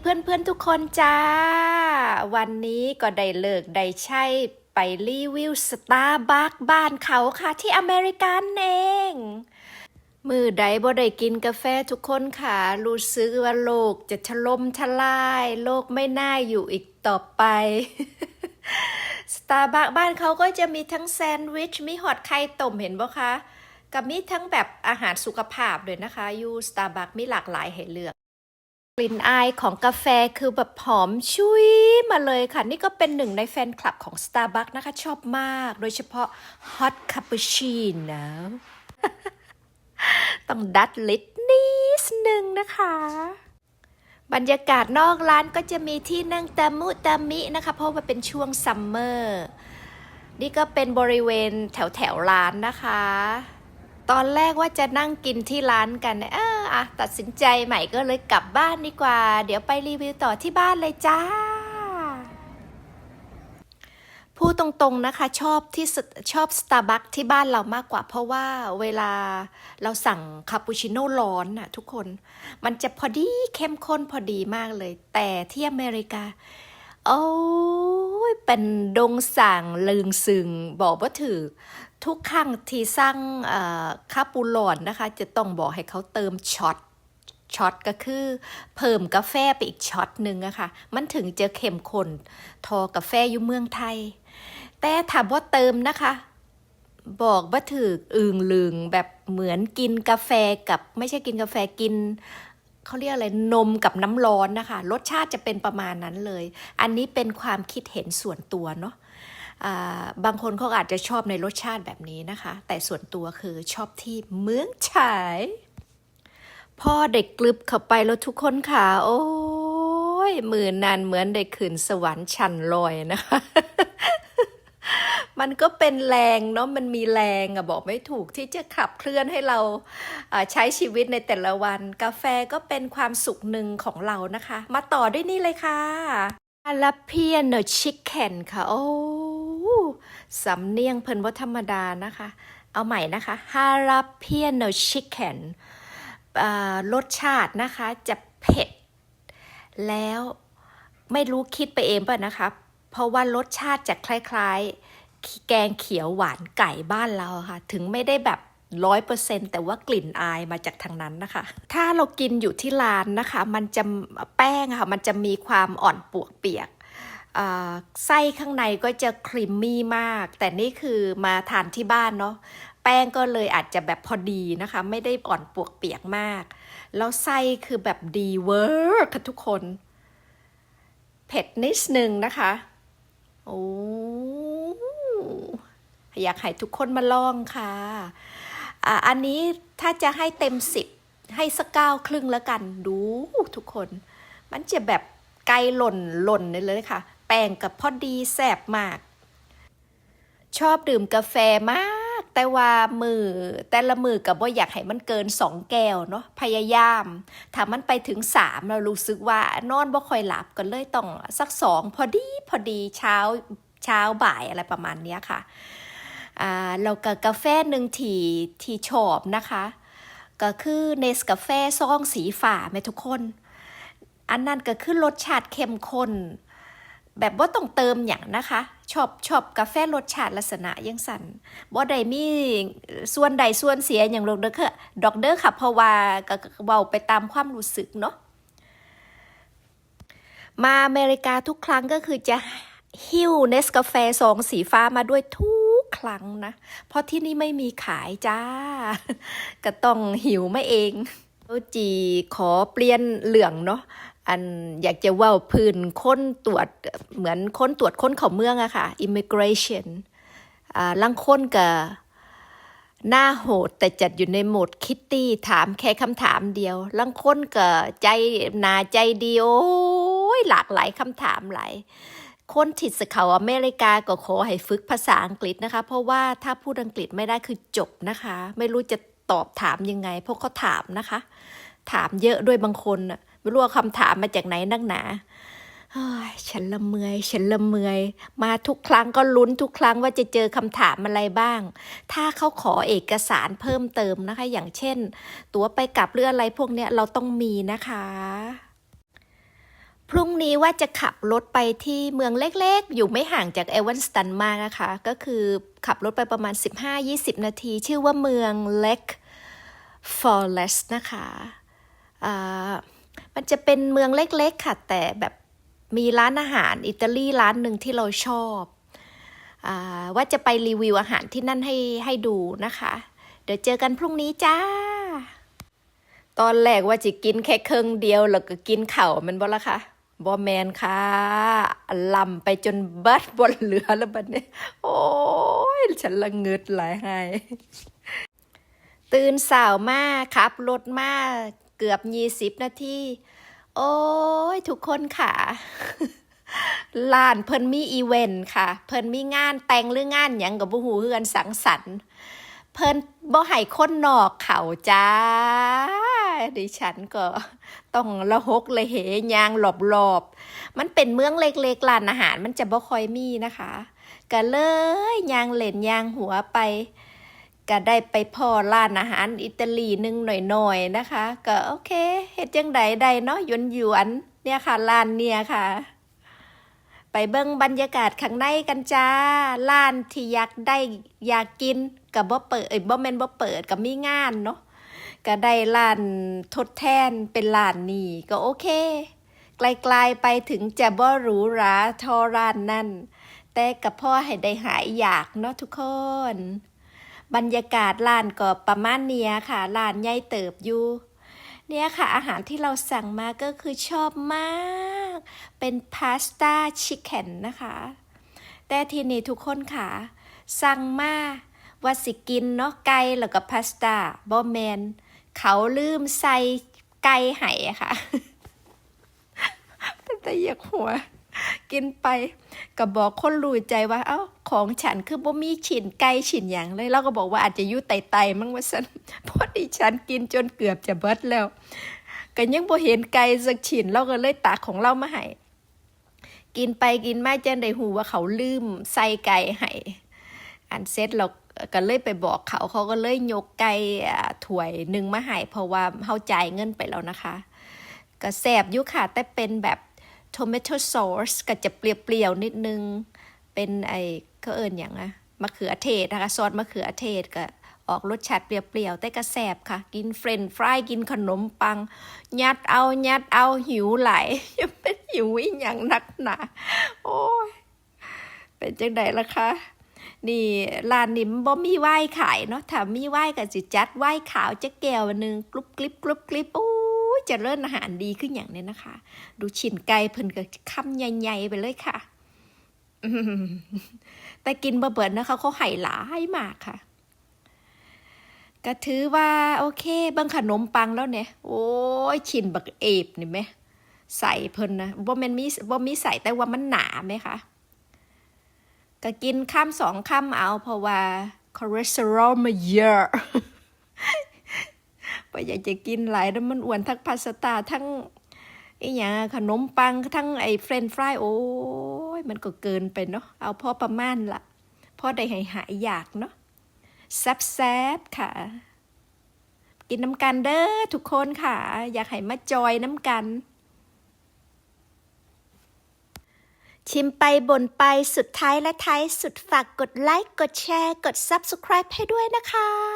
เพื่อนๆทุกคนจ้า วันนี้ก็ได้เลิกได้ใช่ไปรีวิวสตาร์บัคบ้านเขาค่ะที่อเมริกันเองมือใดบ่ได้กินกาแฟทุกคนค่ะ รู้สึกว่าโลกจะชล่มชลาย โลกไม่น่าอยู่อีกต่อไปสตาร์บัคบ้านเขาก็จะมีทั้งแซนด์วิช มีฮอตไข่ต้มเห็นบ่คะกับมีทั้งแบบอาหารสุขภาพด้วยนะคะ อยู่สตาร์บัคมีหลากหลายให้เลือก กลิ่นอายของกาแฟคือแบบหอมชุยมาเลยค่ะ นี่ก็เป็นหนึ่งในแฟนคลับของ Starbucks นะคะ ชอบมาก โดยเฉพาะ Hot Cappuccino ต้องดัดลิตนิดนึงนะคะ บรรยากาศนอกร้านก็จะมีที่นั่งตามุตามินะคะ เพราะว่าเป็นช่วงซัมเมอร์ นี่ก็เป็นบริเวณแถวแถวร้านนะคะ ตอนแรกว่าจะนั่งกินที่ร้านกันเออ อะตัดสินใจใหม่ก็เลยกลับบ้านดีกว่า เดี๋ยวไปรีวิวต่อที่บ้านเลยจ้าพูดตรงๆนะคะชอบที่ชอบสตาร์บัคที่บ้านเรามากกว่า เพราะว่าเวลาเราสั่งคาปูชิโน่ร้อนน่ะทุกคนมันจะพอดีเข้มข้นพอดีมากเลย แต่ที่อเมริกา โอ้ยเป็นดงสั่งลึงซึงบอกว่าถือ ทุกครั้งที่สั่งคาปูหลอนนะคะ จะต้องบอกให้เขาเติมช็อตช็อตก็คือเพิ่มกาแฟไปอีกช็อตหนึ่งอะค่ะ มันถึงจะเข้มข้นทอกาแฟอยู่เมืองไทย แต่ถามว่าเติมนะคะ บอกว่าถืออึงลึงแบบเหมือนกินกาแฟกับไม่ใช่กินกาแฟกินเขาเรียกอะไรนมกับน้ำร้อนนะคะ รสชาติจะเป็นประมาณนั้นเลย อันนี้เป็นความคิดเห็นส่วนตัวเนาะ บางคนเขาอาจจะชอบในรสชาติแบบนี้นะคะ แต่ส่วนตัวคือชอบที่เมืองฉายพ่อเด็กกลึบเข้าไปแล้วทุกคนค่ะโอ้ยมือนานเหมือนได้ขึ้นสวรรค์ชั้นลอยนะคะ มันก็เป็นแรงเนาะมันมีแรงอะบอกไม่ถูกที่จะขับเคลื่อนให้เราใช้ชีวิตในแต่ละวัน กาแฟก็เป็นความสุขหนึ่งของเรานะคะ มาต่อด้วยนี่เลยค่ะฮาลาเพียโนชิคเก้นค่ะ โอ้ สำเนียงเพิ่นว่าธรรมดานะคะ เอาใหม่นะคะฮาลาเพียโนชิคเก้นรสชาตินะคะจะเผ็ด แล้วไม่รู้คิดไปเองป่ะนะคะ เพราะว่ารสชาติจะคล้ายๆ แกงเขียวหวานไก่บ้านเราค่ะ ถึงไม่ได้แบบร้อยเปอร์เซ็นแต่ว่ากลิ่นอายมาจากทางนั้นนะคะ ถ้าเรากินอยู่ที่ร้านนะคะ มันจะแป้งค่ะ มันจะมีความอ่อนปวกเปียกอ่า ไส้ข้างในก็จะครีมมี่มาก แต่นี่คือมาทานที่บ้านเนาะแป้งก็เลยอาจจะแบบพอดีนะคะ ไม่ได้อ่อนปวกเปียกมาก แล้วไส้คือแบบดีเวอร์ค่ะทุกคน เผ็ดนิดนึงนะคะโอ้อยากให้ทุกคนมาลองค่ะอ่าอันนี้ถ้าจะให้เต็มสิบให้สักเก้าครึ่งแล้วกัน ดูทุกคน มันจะแบบไกลหล่นหล่นเลยค่ะ แป้งกับพอดีแซ่บมาก ชอบดื่มกาแฟมาก แต่ว่ามือแต่ละมือกับว่าอยากให้มันเกินสองแก้วเนาะพยายามถ้ามันไปถึงสามเรารู้สึกว่านอนบ่ค่อยหลับก็เลยต้องสักสองพอดีพอดีเช้าเช้าบ่ายอะไรประมาณเนี้ยค่ะอ่าเรากับกาแฟหนึ่งทีที่ชอบนะคะ ก็คือเนสกาแฟซองสีฝาไหมทุกคน อันนั้นก็คือรสชาติเข้มข้น แบบว่าต้องเติมอย่างนะคะ ชอบชอบกาแฟรสชาติลักษณะยังสันบ่ได้มีส่วนใดส่วนเสียอย่างลงเด้อค่ะดอกเด้อค่ะเพราะว่าก็เว้าไปตามความรู้สึกเนาะมาอเมริกาทุกครั้งก็คือจะหิ้วเนสกาแฟซองสีฟ้ามาด้วยทุกครั้งนะ เพราะที่นี่ไม่มีขายจ้า ก็ต้องหิวมาเองโอจีขอเปลี่ยนเหลืองเนาะ อันอยากจะว่าพื้นค้นตรวจเหมือนค้นตรวจค้นเขาเมืองอะค่ะ immigration อ่าลังค้นกับหน้าโหดแต่จัดอยู่ในโหมดคิตตี้ถามแค่คำถามเดียวลังค้นกับใจนาใจดีโอ้ยหลากหลายคำถามหลายคนที่สเขาอเมริกาก็ขอให้ฝึกภาษาอังกฤษนะคะ เพราะว่าถ้าพูดอังกฤษไม่ได้คือจบนะคะ ไม่รู้จะตอบถามยังไงเพราะเขาถามนะคะ ถามเยอะด้วยบางคนน่ะ ไม่รู้ว่าคำถามมาจากไหนนักหนาฉันละเมยฉันละเมยมาทุกครั้งก็ลุ้นทุกครั้งว่าจะเจอคำถามอะไรบ้าง ถ้าเขาขอเอกสารเพิ่มเติมนะคะ อย่างเช่น ตั๋วไปกลับหรืออะไรพวกเนี้ยเราต้องมีนะคะ พรุ่งนี้ว่าจะขับรถไปที่เมืองเล็กๆ อยู่ไม่ห่างจากเอเวนสตันมากนะคะ ก็คือขับรถไปประมาณ 15-20 นาที ชื่อว่าเมืองเล็กฟอร์เรสนะคะอ่า จะเป็นเมืองเล็กๆค่ะ แต่แบบมีร้านอาหารอิตาลีร้านหนึ่งที่เราชอบอว่าจะไปรีวิวอาหารที่นั่นให้ให้ดูนะคะ เดี๋ยวเจอกันพรุ่งนี้จ้า ตอนแรกว่าจะกินแค่ครึ่งเดียวแล้วก็กินเข่ามันบ่ละคะบอแมนค่ะลำไปจนเบิดบนเหลือแล้วบัดนี้ โอ้ย ฉันละเงิดหลายให้ ตื่นสาวมากขับรถมากเกือบยี่สิบนาที โอ้ย ทุกคนค่ะลานเพิ่นมีอีเวนต์ค่ะ เพิ่นมีงานแต่งหรืองานหยังกับบุหูเฮือนสังสรรค์ เพิ่นบ่ให้คนนอกเขาจ้า ดิฉันก็ต้องละหกเลยเหยางหลอบๆมันเป็นเมืองเล็กๆร้านอาหาร มันจะบ่ค่อยมีนะคะก็เลยยางเหล่นยางหัวไป ก็ได้ไปพ่อร้านอาหารอิตาลีหนึงหน่อยๆนะคะ ก็โอเคเฮ็ดจังใดได้เนาะยวนหยวนเนี่ยค่ะร้านเนี่ยค่ะ ไปเบิ่งบรรยากาศข้างในกันจ้าร้านที่อยากได้อยากกินกับบ่เปิดเอ้ยบ่แม่นบ่เปิดกับมีงานเนาะก็ได้ร้านทดแทนเป็นร้านนี้ก็โอเค ไกลๆไปถึงจะบ่หรูหราทอร้านนั่นแต่กับพ่อให้ได้หายอยากเนาะทุกคน บรรยากาศร้านก็ประมาณเนี้ยค่ะร้านใหญ่เติบอยู่เนี่ยค่ะ อาหารที่เราสั่งมาก็คือชอบมาก เป็นพาสต้าชิคเก้นนะคะ แต่ทีนี้ทุกคนค่ะ สั่งมาว่าสิกินเนาะไก่แล้วก็พาสต้าบอแมน เขาลืมใส่ไก่ไห้ค่ะ เป็นแต่อยากหัว กินไปก็บอกคนรู้ใจว่า เอ้าของฉันคือบ่มีฉินไก่ฉินอย่างเลยเราก็บอกว่าอาจจะยู่ไตๆมั้งว่าสันเพราะดิฉันกินจนเกือบจะเบิดแล้วก็ยังบ่เห็นไก่สักชิ้นเราก็เลยตักของเรามาให้กินไปกินมาจังได้หูว่าเขาลืมใส่ไก่ให้อันเสร็จเราก็เลยไปบอกเขาเขาก็เลยยกไก่ถ้วยหนึ่งมาให้เพราะว่าเฮาจ่ายเงินไปแล้วนะคะ ก็แสบยู่ค่ะแต่เป็นแบบ tomato sauce ก็จะเปรี้ยวๆนิดนึง เป็นไอ้เขาเอิญอย่างอะมะเขือเทศนะคะซอสมะเขือเทศก็ออกรสชาติเปรี้ยวๆแต่ก็แสบค่ะ กินเฟรนช์ฟรายกินขนมปัง ยัดเอายัดเอาหิวไหลยังเป็นหิวอีหยังนักหนาโอ้ยเป็นจังไดล่ะคะนี่ร้านนี้มันบ่มีไหว้ขายเนาะถ้ามีไหว้ก็สิจัดไหว้ขาวจะแก้วนึงกรุบกริบกรุบกริบโอ้ เจะเริ่อาหารดีขึ้นอย่างเนี้ยนะคะ ดูชิ้นไก่เพิ่นก็คำใหญ่ๆไปเลยค่ะแต่กินบ่เบิดนะคะเขาไห่หลายมากค่ะก็ถือว่าโอเคเบิ่งขนมปังแล้วเนี่ย โอ้ยชิ้นบักเอฟนี่ไหมใส่เพิ่นนะบ่แม่นมีบ่มีใส่แต่ว่ามันหนาไหมคะก็กินข้ามสองข้ามเอาเพราะว่าคอเลสเตอรอลมาเยอะ พออยากจะกินหลายแล้วมันอ้วนทั้งพาสต้าทั้งไอ้หยังขนมปังทั้งไอ้เฟรนฟรายโอ้ยมันก็เกินไปเนาะเอาพอประมาณละพอได้หายหายอยากเนาะแซบๆค่ะ กินน้ำกันเด้อทุกคนค่ะ อยากให้มาจอยน้ำกัน ชิมไปบ่นไปสุดท้ายและท้ายสุดฝากกดไลค์ กดแชร์ กด Subscribe ให้ด้วยนะคะ